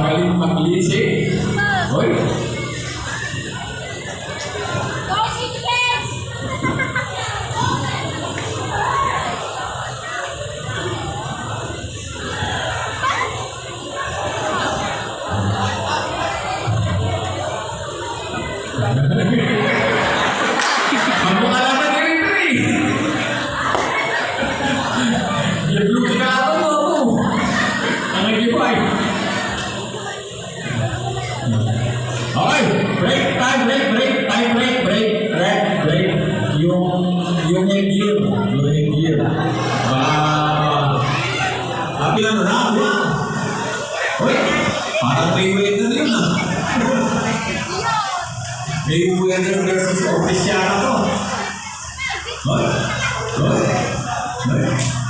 magaling maglisi. Hoy, yung headgear. Ah, happy lang round, round. Hoy, parang may ah. May weather versus official to. Hoy, hoy, hoy.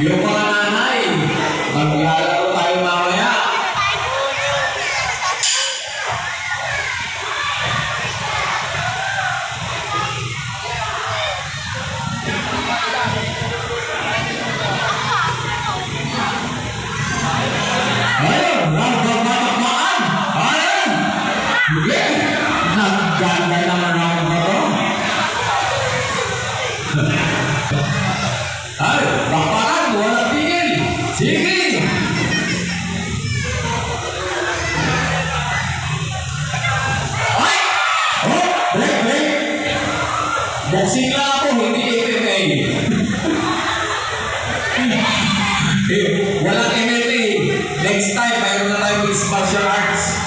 Yung mga nanay, maglalaro tayo mamaya. Ayun, nagbabatakmaan! Ayun! Sige! Nagganda naman Sige! Ay! Oh, break, break. Ako, hindi MMA. eh, walang MMA. Next time, mayroon na tayo mixed martial arts.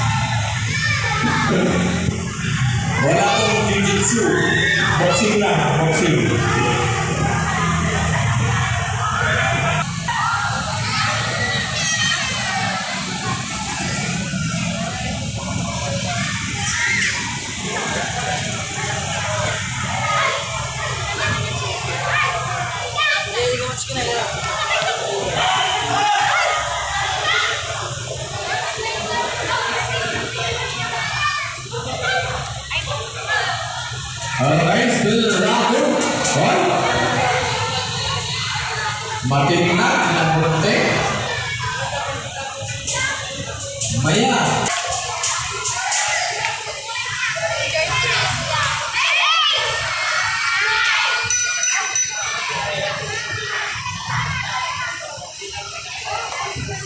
Wala akong jiu-jitsu. Boxing lang, boxing. Alright, still two. Hoy! Matinag ng bunte. Maya.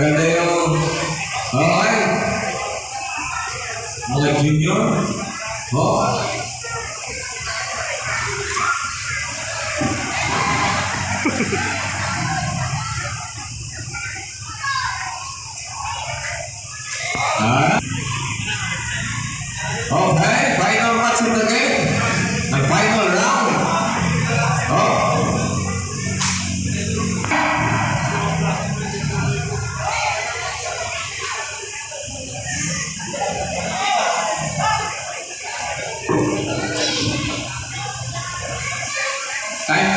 Ang ganda yung... Okay. Mga junior. Oh. Ah. Okay, final match of the game. The final round.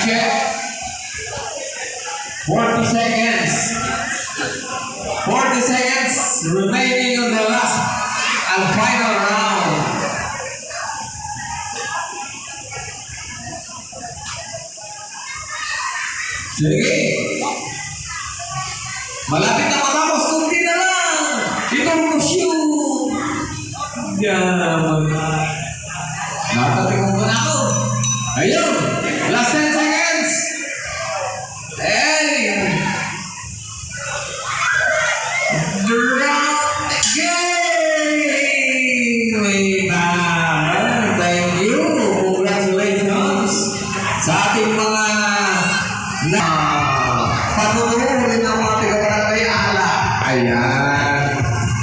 Check. 40 seconds. 40 seconds remaining on the last and final round. Sige. Malapit na matapos. Kunti na lang. Shoot. Yan. Natating mo na ako. Ayun.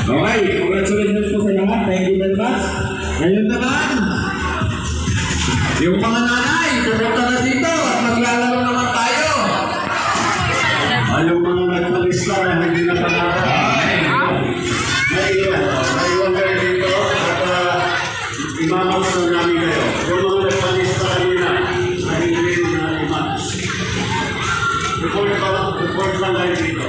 Okay, congratulations po sa lahat. Thank you very much. Ngayon naman, yung mga nanay, pupunta na dito at maglalaro naman tayo. Ay, yung mga nagpalista na hindi na iwan. May iwan kayo dito at uh, imamang na namin kayo. Yung mga nagpalista kanina na hindi na lang, report lang kayo dito.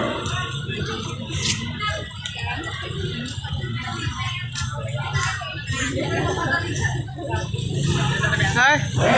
Yeah.